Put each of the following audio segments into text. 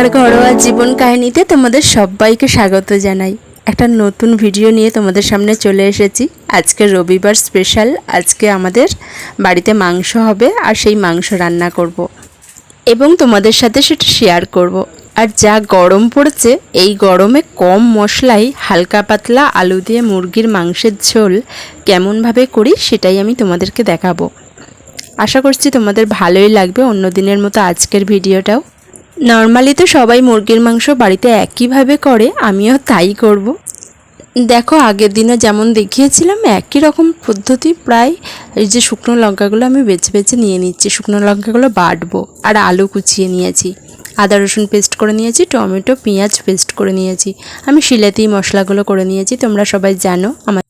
আমার ঘরোয়া জীবন কাহিনীতে তোমাদের সবাইকে স্বাগত জানাই একটা নতুন ভিডিও নিয়ে তোমাদের সামনে চলে এসেছি আজকে রবিবার স্পেশাল, আজকে আমাদের বাড়িতে মাংস হবে আর সেই মাংস রান্না করব। এবং তোমাদের সাথে সেটা শেয়ার করব। আর যা গরম পড়েছে, এই গরমে কম মশলায় হালকা পাতলা আলু দিয়ে মুরগির মাংসের ঝোল কেমনভাবে করি সেটাই আমি তোমাদেরকে দেখাবো আশা করছি তোমাদের ভালোই লাগবে অন্য দিনের মতো আজকের ভিডিওটাও নর্মালি তো সবাই মুরগির মাংস বাড়িতে একইভাবে করে, আমিও তাই করব। দেখো, আগের দিনে যেমন দেখিয়েছিলাম, একই রকম পদ্ধতি প্রায় এই যে শুকনো লঙ্কাগুলো আমি বেছে বেছে নিয়ে নিচ্ছি। শুকনো লঙ্কাগুলো বাটবো আর আলু কুচিয়ে নিয়েছি। আদা রসুন পেস্ট করে নিয়েছি, টমেটো, পেঁয়াজ পেস্ট করে নিয়েছি। আমি শিলাতেই মশলাগুলো করে নিয়েছি, তোমরা সবাই জানো আমার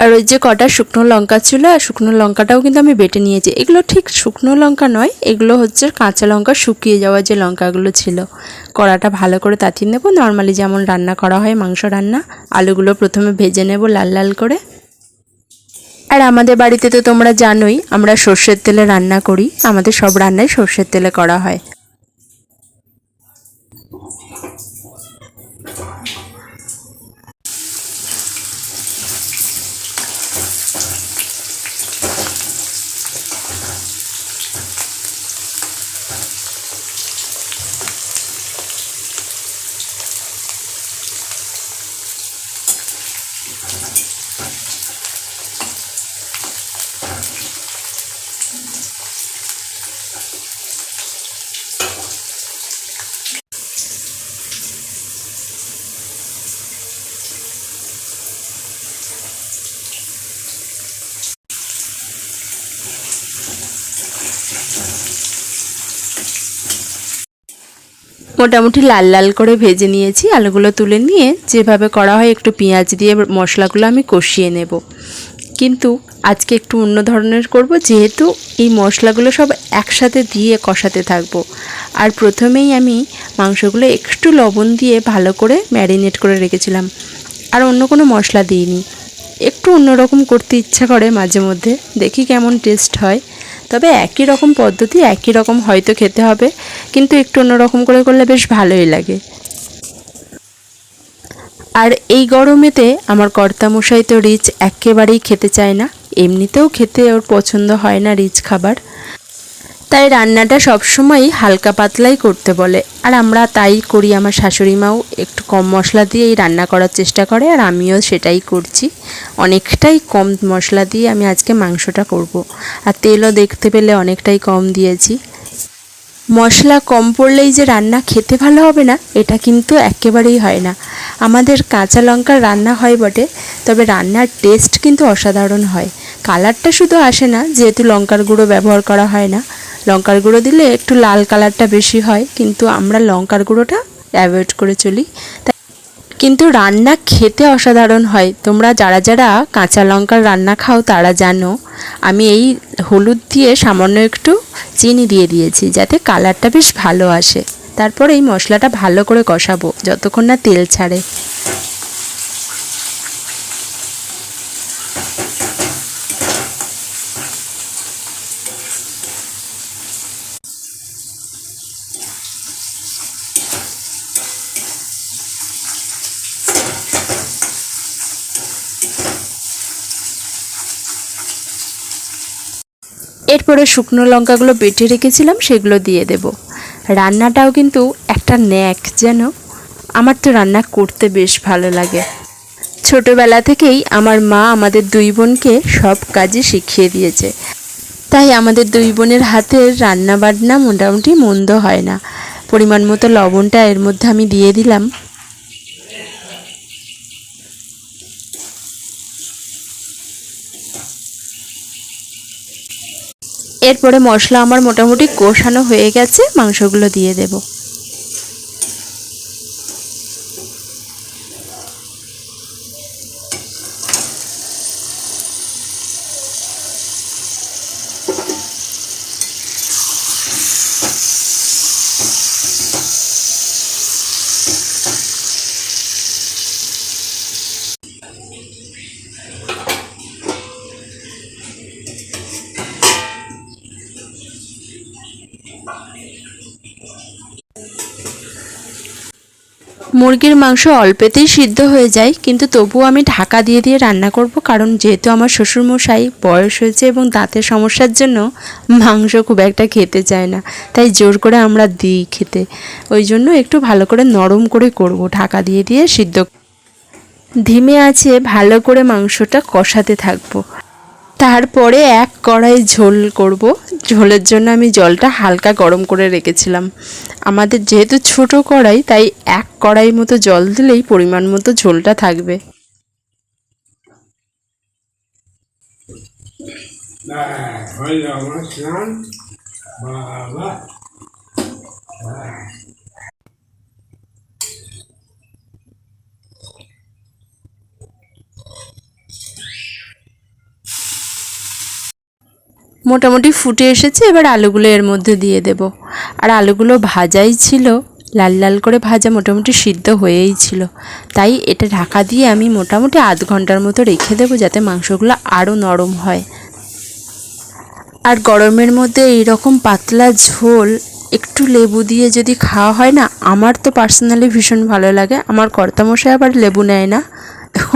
আর ওই যে কটা শুকনো লঙ্কা ছিল, আর শুকনো লঙ্কাটাও কিন্তু আমি বেটে নিয়েছি। এগুলো ঠিক শুকনো লঙ্কা নয়, এগুলো হচ্ছে কাঁচা লঙ্কা শুকিয়ে যাওয়া যে লঙ্কাগুলো ছিল। কড়াটা ভালো করে তাতিয়ে নেব। নর্মালি যেমন রান্না করা হয় মাংস রান্না, আলুগুলো প্রথমে ভেজে নেব লাল লাল করে। আর আমাদের বাড়িতে তো তোমরা জানোই, আমরা সর্ষের তেলে রান্না করি। আমাদের সব রান্নাই সর্ষের তেলে করা হয়। মোটামুটি লাল লাল করে ভেজে নিয়েছি, আলুগুলো তুলে নিয়ে যেভাবে করা হয় একটু পেঁয়াজ দিয়ে মশলাগুলো আমি কষিয়ে নেব। কিন্তু আজকে একটু অন্য ধরনের করব, যেহেতু এই মশলাগুলো সব একসাথে দিয়ে কষাতে থাকব। আর প্রথমেই আমি মাংসগুলো একটু লবণ দিয়ে ভালো করে ম্যারিনেট করে রেখেছিলাম। আর অন্য কোনো মশলা দিইনি। একটু অন্যরকম করতে ইচ্ছা করে মাঝে মধ্যে, দেখি কেমন টেস্ট হয়। তবে একই রকম পদ্ধতি, একই রকম হয়তো খেতে হবে, কিন্তু একটু অন্যরকম করে করলে বেশ ভালোই লাগে। আর এই গরমেতে আমার কর্তামশাই তো রিচ একেবারেই খেতে চায় না। এমনিতেও খেতে ওর পছন্দ হয় না রিচ খাবার। তাই রান্নাটা সবসময়ই হালকা পাতলাই করতে বলে। আর আমরা তাই করি আমার শাশুড়ি মাও একটু কম মশলা দিয়েই রান্না করার চেষ্টা করে আর আমিও সেটাই করছি। অনেকটাই কম মশলা দিয়ে আমি আজকে মাংসটা করব। আর তেলও দেখতে পেলে অনেকটাই কম দিয়েছি। মশলা কম পড়লেই যে রান্না খেতে ভালো হবে না, এটা কিন্তু একেবারেই হয় না। আমাদের কাঁচা লঙ্কার রান্না হয় বটে, তবে রান্নার টেস্ট কিন্তু অসাধারণ হয়। কালারটা শুধু আসে না, যেহেতু লঙ্কার গুঁড়ো ব্যবহার করা হয় না। লঙ্কার গুঁড়ো দিলে একটু লাল কালারটা বেশি হয়, কিন্তু আমরা লঙ্কার গুঁড়োটা অ্যাভয়েড করে চলি। কিন্তু রান্না খেতে অসাধারণ হয়। তোমরা যারা যারা কাঁচা লঙ্কার রান্না খাও, তারা জানো, আমি এই হলুদ দিয়ে সামান্য একটু চিনি দিয়ে দিয়েছি, যাতে কালারটা বেশ ভালো আসে। তারপর এই মশলাটা ভালো করে কষাবো, যতক্ষণ না তেল ছাড়ে। এরপরে শুকনো লঙ্কাগুলো বেটে রেখেছিলাম, সেগুলো দিয়ে দেব। রান্নাটাও কিন্তু একটা ন্যাক যেন। আমার তো রান্না করতে বেশ ভালো লাগে। ছোটবেলা থেকেই আমার মা আমাদের দুই বোনকে সব কাজে শিখিয়ে দিয়েছে। তাই আমাদের দুই বোনের হাতের রান্না বান্না মোটামুটি মন্দ হয় না। পরিমাণ মতো লবণটা এর মধ্যে আমি দিয়ে দিলাম। এরপরে মশলা আমার মোটামুটি কষানো হয়ে গেছে মাংসগুলো দিয়ে দেব। মুরগির মাংস অল্পেতেই সিদ্ধ হয়ে যায়, কিন্তু তবুও আমি ঢাকা দিয়ে দিয়ে রান্না করব, কারণ যেহেতু আমার শ্বশুরমশাই বয়স হয়েছে এবং দাঁতের সমস্যার জন্য মাংস খুব একটা খেতে চায় না, তাই জোর করে আমরা দিই খেতে। ওই জন্য একটু ভালো করে নরম করে করব, ঢাকা দিয়ে দিয়ে সিদ্ধ। ধিমে আছে ভালো করে মাংসটা কষাতে থাকব। তারপরে এক কড়াই ঝোল করব। ঝোলের জন্য আমি জলটা হালকা গরম করে রেখেছিলাম। আমাদের যেহেতু ছোট কড়াই, তাই এক কড়াই মতো জল দিলেই পরিমাণ মতো ঝোলটা থাকবে। হয়ে বাবা। মোটামুটি ফুটে এসেছে, এবার আলুগুলো এর মধ্যে দিয়ে দেব। আর আলুগুলো ভাজাই ছিল, লাল লাল করে ভাজা মোটামুটি সিদ্ধ হয়েই ছিল। তাই এটা ঢাকা দিয়ে আমি মোটামুটি আধ ঘণ্টার মতো রেখে দেবো যাতে মাংসগুলো আরও নরম হয়। আর গরমের মধ্যে এইরকম পাতলা ঝোল, একটু লেবু দিয়ে যদি খাওয়া হয় না, আমার তো পার্সোনালি ভীষণ ভালো লাগে। আমার কর্তামশাই আবার লেবু নেয় না।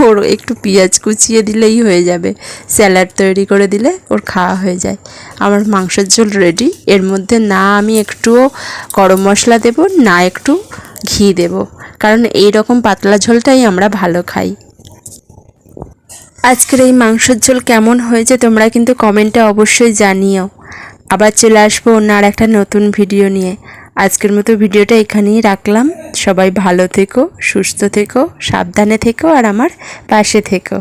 ওর একটু পেঁয়াজ কুচিয়ে দিলেই হয়ে যাবে। স্যালাড তৈরি করে দিলে ওর খাওয়া হয়ে যায়। আমার মাংসের ঝোল রেডি এর মধ্যে না আমি একটুও গরম মশলা দেব, না একটু ঘি দেব। কারণ এই রকম পাতলা ঝোলটাই আমরা ভালো খাই। আজকের এই মাংসের ঝোল কেমন হয়েছে তোমরা কিন্তু কমেন্টে অবশ্যই জানিও। আবার চলে আসব আর একটা নতুন ভিডিও নিয়ে। আজকের মতো ভিডিওটা এখানেই রাখলাম। সবাই ভালো থেকো, সুস্থ থেকো, সাবধানে থেকো, আর আমার পাশে থেকো।